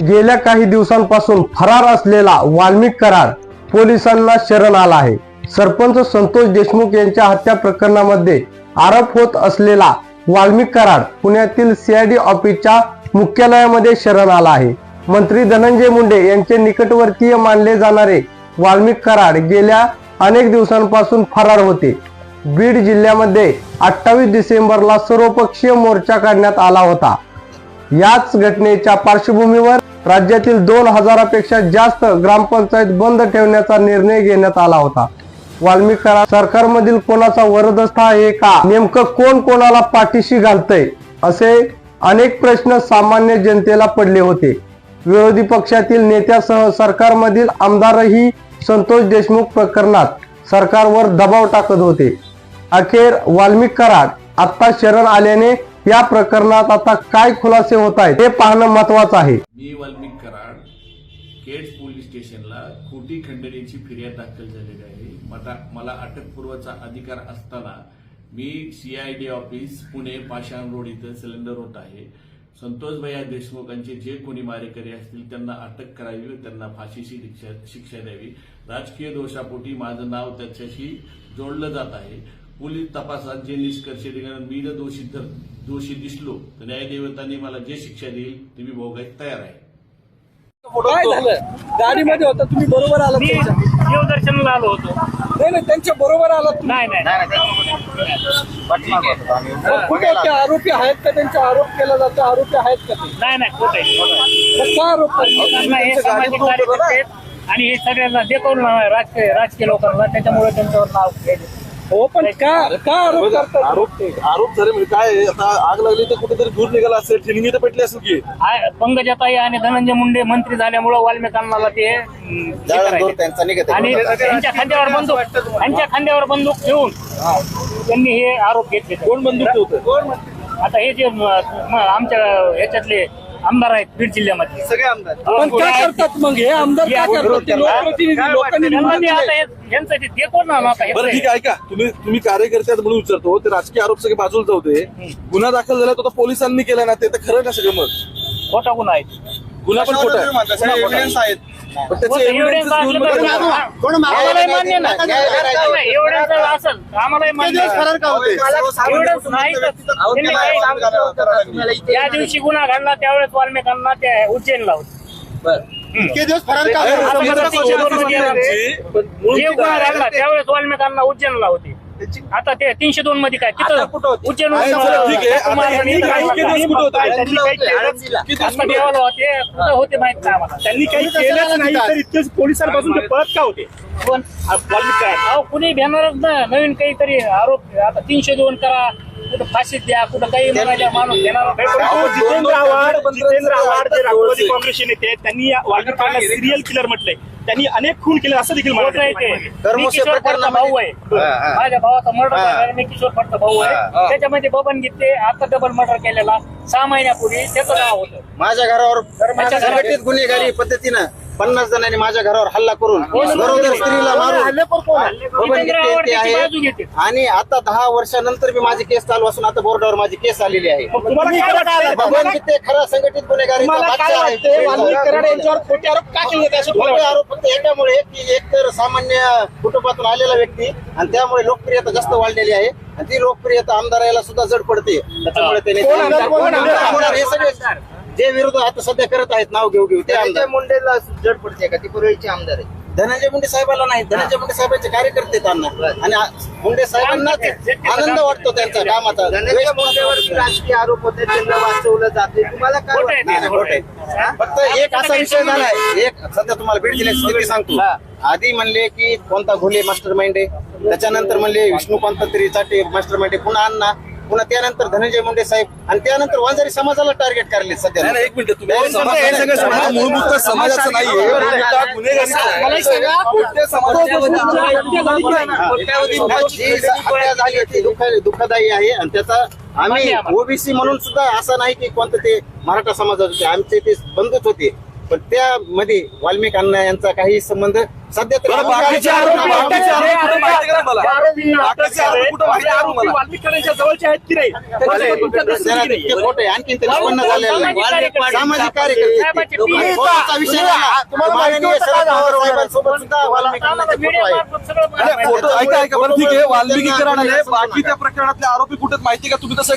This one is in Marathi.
गेल्या काही दिवसांपासून फरार असलेला वाल्मिक कराड पोलिसांना शरण आला आहे. सरपंच संतोष देशमुख यांच्या हत्या प्रकरणामध्ये आरोप होत असलेला वाल्मिक कराड पुण्यातील सीआयडी ऑफिसच्या मुख्यालयामध्ये शरण आला आहे. मंत्री धनंजय मुंडे यांचे निकटवर्तीय मानले जाणारे वाल्मिक कराड गेल्या अनेक दिवसांपासून फरार होते. बीड जिल्ह्यामध्ये अठ्ठावीस डिसेंबरला सर्वपक्षीय मोर्चा काढण्यात आला होता. याच घटनेच्या पार्श्वभूमीवर राज्यातील दोन हजारापेक्षा जास्त ग्रामपंचायत बंद ठेवण्याचा निर्णय घेण्यात आला होता. वाल्मिक सरकारमधील कोणाचा वरदस्थ आहे का? नेमकं कोण कोणाला पाठीशी घालतय? असे अनेक प्रश्न सामान्य जनतेला पडले होते. विरोधी पक्षातील नेत्यासह सरकारमधील आमदारही संतोष देशमुख प्रकरणात सरकारवर दबाव टाकत होते. अखेर वाल्मिक कराड आता शरण आल्याने या प्रकरणात आता काय खुलासे होत आहेत हे पाहणं महत्वाचं आहे. मी वाल्मिक कराड केट पोलीस स्टेशनला खोटी खंडणीची फिर्याद दाखल झालेली आहे. मला मला अटकपूर्वचा अधिकार असताना मी CID office Pune Pashan road इथं सिलेंडर होत आहे. संतोष भैया देशमुखांचे जे कोणी मारेकरी असतील त्यांना अटक करावी त्यांना फाशीची शिक्षा शिक्षा द्यावी. राजकीय दोषापोटी माझं नाव त्याच्याशी जोडलं जात आहे. पोलीस तपासात जे निष्कर्ष निघाले मी जर दोषी तर दोषी दिसलो तर न्यायदेवतांनी मला जे शिक्षा देईल ते मी भोगायला तयार आहे. काय झालं? गाडीमध्ये होता तुम्ही बरोबर आलात मी त्यांच्या देवदर्शनाला आलो होतो. नाही नाही त्यांच्या बरोबर आलात तुम्ही. नाही नाही. मग कुठे ते आरोपी? आहेत का त्यांचा आरोप केला जातो? आरोपी आहेत का ते? नाही नाही खोट आहे मग का आरोप? त्यांना हे सामाजिक कार्यकर्ते? आहेत आणि हे सगळ्यांना देखवून राजकीय राजकीय लोकांना त्याच्यामुळे त्यांच्यावर नाव घेतलं. हो पण का का आरोप करतात? आरोप आरोप झाले म्हणजे काय आहे? आता आग लागली तर कुठेतरी दूर निघाला असेल ठिणगी तर पेटली असेल की. आ- पंकजाताई आणि धनंजय मुंडे मंत्री झाल्यामुळे वाल्मिकांना ते अं, हे करायचे. आणि त्यांच्या खांद्यावर बंदूक त्यांच्या खांद्यावर बंदूक ठेवून त्यांनी हे आरोप घेतले कोण बंदूक ठेवतं आता हे जे म- म- आमच्या ह्याच्यातले आमदार आहेत बीड जिल्ह्यामध्ये. पण का करतात मग? हे आमदार का करतात? ते लोकप्रतिनिधी लोकांनी त्यांना निवडून ते आता दिलंय. हे- यांचं ते देखवून ना आता हे- बरं ठीक आहे का तुम्ही तुम्ही कार्यकर्ते म्हणून विचारतो. ते राजकीय आरोप सगळे बाजूला जाऊ दे. गुन्हा दाखल झाला तो तर पोलिसांनी केला ना ते तर खरं ना सगळं मग खोटा गुन्हा आहे? गुन्हा पण खोटा आहे? पण त्याचे खोटं evidence evidence घेऊन असलं मग तर- त्याला- आम्हालाही मान्य ना एवढ्याच असेल. आम्हालाही मान्य एवढंच नाही. तर त्यांनी काही- ज्या दिवशी गुन्हा घडला त्यावेळेस वाल्मिकांना ते उज्जैनला होते. आता मला पण मूळ जे गुन्हा घडला त्यावेळेस वाल्मिकांना उज्जैनला होते. आता ते तीनशे दोन मध्ये काय? तिथं उज्जैन आहे, चला, ठीक आहे. आता ह्यांनी काही केलं कुठं होतं? त्यांनी काही केलं किती आता देवाला होते. कुठं होते माहीत नाही आम्हाला. त्यांनी काही केलंच नाही तर इतकेच पोलिसांपासून ते पळत का होते? पण अहो कुणी घेणारच ना. नवीन काहीतरी आरोप आता तीनशे दोन करा. कुठं फाशीत द्या. कुठं काही म्हणायला माणूस घेणार जितेंद्र आव्हाड जितेंद्र आव्हाड राष्ट्रवादी काँग्रेसचे नेते आहेत त्यांनी या वाल्मिकांना सिरियल किलर म्हटलंय. त्यांनी अनेक खून केले असं देखील आहे म्हटलं ते. मी किशोर फडचा भाऊ आहे. माझ्या भावाचा मर्डर झाला मी किशोर फडचा भाऊ आहे. त्याच्यामध्ये बबन गीते आता डबल मर्डर केलेला सहा महिन्यापूर्वी त्याचं नाव होतं. माझ्या घरावर माझ्या घरावर- संघटित गुन्हेगारी पद्धतीनं पन्नास जणांनी माझ्या घरावर हल्ला करून गरोदर स्त्रीला मारून आहे. घेते आणि आता दहा वर्षानंतर मी माझी केस चालू असून आता बोर्डावर माझी केस आलेली आहे. तुम्हाला काय वाटतं बबन गीते खरा संघटित गुन्हेगारी खोटे? आरोप फक्त याच्यामुळे की एक तर सामान्य कुटुंबातून आलेला व्यक्ती आणि त्यामुळे लोकप्रियता जास्त वाढलेली आहे. आणि ती लोकप्रियता आमदाराला सुद्धा जड पडते. त्याच्यामुळे त्याने हे जे विरोध आता सध्या करत आहेत नाव घेऊ घेऊ ते आमदार. मुंडेला जड पडते का? ती पूर्वीची आमदार आहे धनंजय मुंडे साहेबाला नाही धनंजय मुंडे साहेबांचे कार्यकर्ते आहेत त्यांना आणि आ- मुंडे साहेबांना आनंद वाटतो त्यांचा कामाचा. धनंजय मुंडेवरती राजकीय आरोप होते त्यांना वाचवलं जाते तुम्हाला काय खोटं आहे वाटतं? ते, खोटं आहे. फक्त एक असा विषय झालाय. एक सध्या तुम्हाला बीड जिल्ह्याची स्थिती सांगतो. आधी म्हणले की कोणता घोले मास्टर माइंड आहे त्याच्यानंतर म्हणले विष्णू कोणता तरी चाटे मास्टर माइंड आहे पुन्हा अण्णा. पुन्हा त्यानंतर धनंजय मुंडे साहेब आणि त्यानंतर वंजारी समाजाला टार्गेट करले सध्या. नाही, नाही, एक मिनिट तुम्ही समाज हे सगळं समाज मूलभूत तर समाजाचं नाहीये मूलभूत गुन्हेगारी कोणत्या समाजाचं जी हत्या झाली ती दुःख- दुःखदायी आहे आणि त्याचा आम्ही ओबीसी म्हणून सुद्धा असं नाही की कोणतं ते मराठा समाजात होते आमचे ते बंधूच होते. पण त्यामध्ये वाल्मिक अण्णा यांचा काही संबंध सध्या तरी बरं, बाकीचे आरोपी बाकीचे आरोपी कुठं माहिती आहे का मला बाकीचे आरोपी कुठं माहिती तुम्हाला? वाल्मिकांच्या जवळचे आहेत की नाही? त्यांच्याबद्दल तुमच्या दृष्टीत जरा की नाही? तितके खोटे आणखी ते निष्पन्न झालेलं नाही सामाजिक कार्यकर्ते. विषय माननीय शरद पवार? साहेबांसोबत सुद्धा वाल्मिक अण्णाचे फोटो आहेत. अरे, फोटो ऐका ऐका बरं ठीक आहे. वाल्मिकीकरणाने बाकीच्या प्रकरणातले आरोपी कुठे आहेत माहिती आहे का? तुम्ही तसं